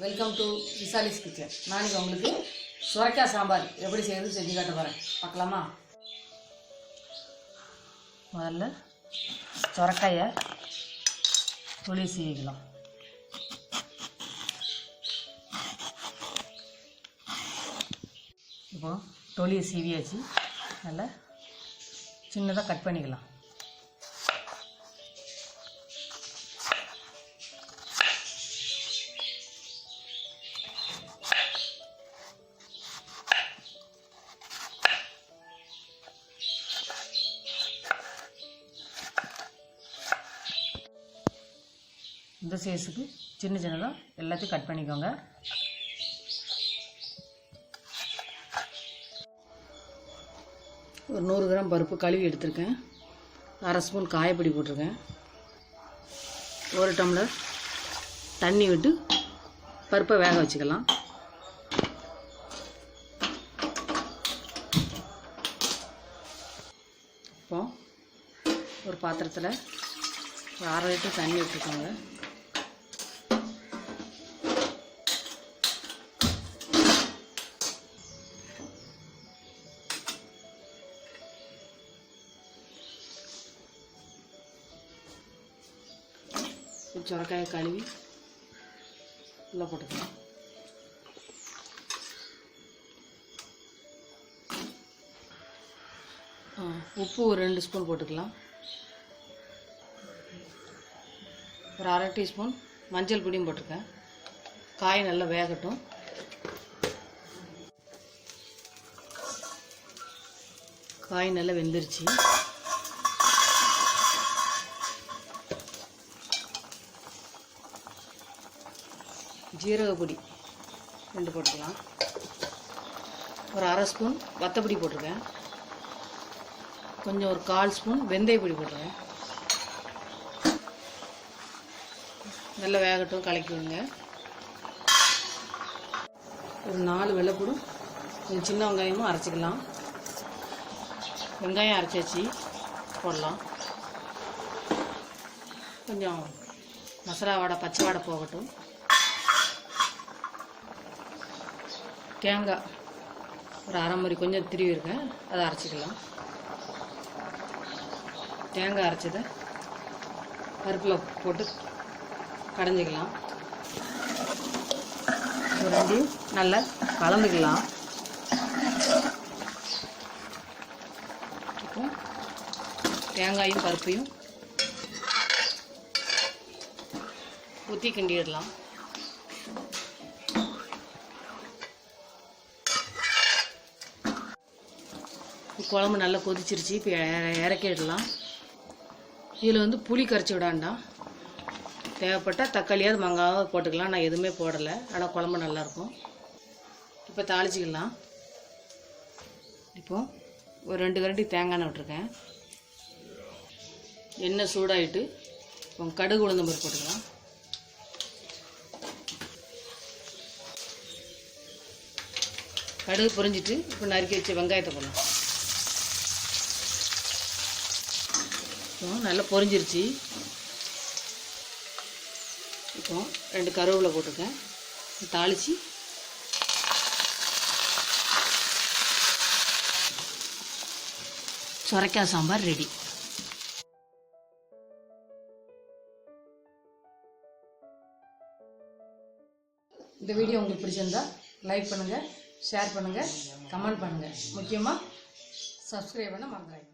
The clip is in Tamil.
வெல்கம் டு விசாலிஸ் கிச்சன் நாளைக்கு உங்களுக்கு சுரைக்காய் சாம்பார் எப்படி செய்யறது செஞ்சு காட்ட போகிறேன் பார்க்கலாமா? முதல்ல சுரக்காயை தொழில் சீவிக்கலாம். இப்போது தொலியை சீவியாச்சு. நல்லா சின்னதாக கட் பண்ணிக்கலாம். இந்த சைஸுக்கு சின்ன சின்னதாக எல்லாத்தையும் கட் பண்ணிக்கோங்க. ஒரு நூறு கிராம் பருப்பு கழுவி எடுத்திருக்கேன். அரை ஸ்பூன் காயப்பொடி போட்டிருக்கேன். ஒரு டம்ளர் தண்ணி விட்டு பருப்பை வேக வச்சுக்கலாம். இப்போ ஒரு பாத்திரத்தில் ஒரு அரை லிட்டர் தண்ணி விட்டுருக்கோங்க சுரக்காயை கழுவி உள்ளே போட்டுக்கலாம் உப்பு ஒரு ரெண்டு ஸ்பூன் போட்டுக்கலாம் ஒரு அரை டீஸ்பூன் மஞ்சள் பொடியும் போட்டிருக்கேன் காய் நல்லா வேகட்டும் காய் நல்லா வெந்துருச்சு ஜீரக பொடி ரெண்டு போட்டுக்கலாம். ஒரு அரை ஸ்பூன் வத்தப்பொடி போட்டிருக்கேன். கொஞ்சம் ஒரு கால் ஸ்பூன் வெந்தய பொடி போட்டிருக்கேன். நல்லா வேகட்டும் கலக்கி விடுங்க. ஒரு நாலு வெள்ளைப்பூடும் கொஞ்சம் சின்ன வெங்காயமும் அரைச்சிக்கலாம். வெங்காயம் அரைச்சி வச்சு போடலாம். கொஞ்சம் மசாலா வாடை பச்சை வாடை போகட்டும். தேங்காய் ஒரு அரை மாதிரி கொஞ்சம் திருவி இருக்கேன் அதை அரைச்சிக்கலாம். தேங்காய் அரைச்சதை பருப்பில் போட்டு கடைஞ்சிக்கலாம். ரெண்டையும் நல்லா கலந்துக்கலாம். இப்போ தேங்காயும் பருப்பையும் ஊற்றி கிண்டிடலாம். குழம்பு நல்லா கொதிச்சிருச்சு. இப்போ இறக்கிடலாம். இதில் வந்து புளி கரைச்சி விடாண்டாம் தேவைப்பட்டால் தக்காளியாவது மங்காவது போட்டுக்கலாம். நான் எதுவுமே போடலை. ஆனால் குழம்பு நல்லாயிருக்கும். இப்போ தாளிச்சிக்கலாம். இப்போ ஒரு ரெண்டு கரண்டி தேங்காய் எண்ணெய் விட்டுருக்கேன். எண்ணெய் சூடாயிட்டு இப்போ கடுகு உளுந்தம் பருப்பு போட்டுக்கலாம். கடுகு பொரிஞ்சிட்டு இப்போ நறுக்கி வச்ச வெங்காயத்தை போடலாம். இப்போ நல்லா பொரிஞ்சிருச்சு. இப்போ ரெண்டு கருவேப்பிலை போட்டிருக்கேன். தாளித்து சுரைக்காய் சாம்பார் ரெடி. இந்த வீடியோ உங்களுக்கு பிடிச்சிருந்தா லைக் பண்ணுங்கள் ஷேர் பண்ணுங்கள் கமெண்ட் பண்ணுங்கள் முக்கியமாக சப்ஸ்கிரைப் பண்ண மறந்துடாதீங்க.